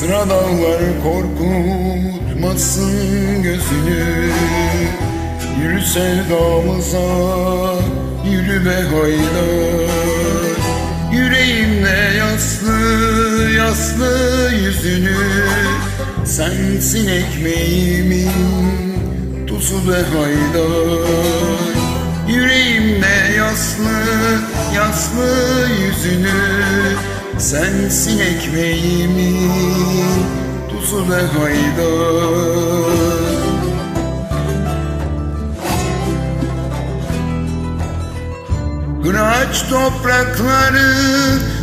Kara dağlar korkutmasın gözünü. Yürü sevdamıza yürü be haydar. Yüreğimde yaslı yaslı yüzünü. Sensin ekmeğimin tuzu be haydar. Yüreğimde yaslı yaslı yüzünü Sensin ekmeğimin tuzu be haydar Kıraç toprakları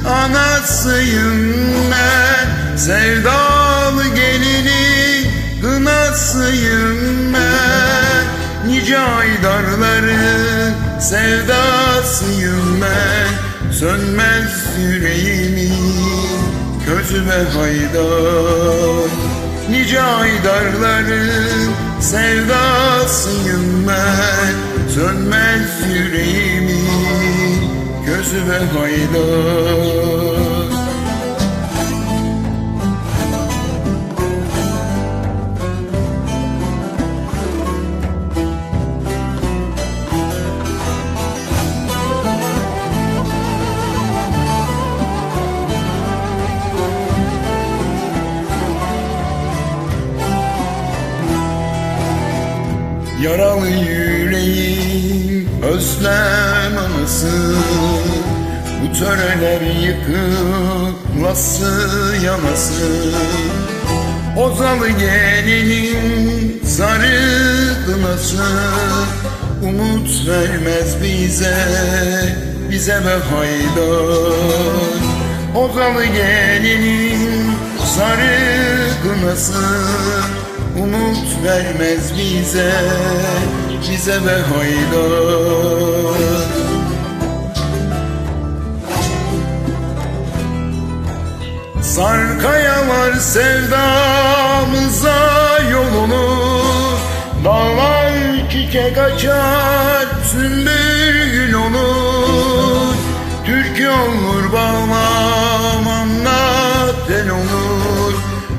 anasıyım ben. Sevdalı gelini kınasıyım ben. Nice aydarların sevdasıyım ben Sönmez yüreğimin közü ve haydar Nice aydarların sevdasıyım ben. Sönmez yüreğimin közü ve haydar Yaralı yüreğim özlem anısı Bu töreler yıkılması yanası. Ozalı gelinin sarı kınası Umut vermez bize, bize ve haydar Ozalı gelinin sarı kınası Umut vermez bize, bize ve haydar Sarkayalar sevdamıza yolunu Dağlar çiçek açar, sümbül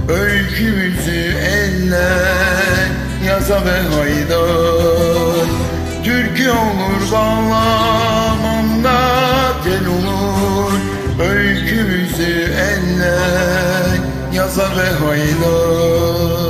Öykümüzü eller yaza ve haydar. Türkü olur bağlamanla tel olur. Öykümüzü eller yaza ve haydar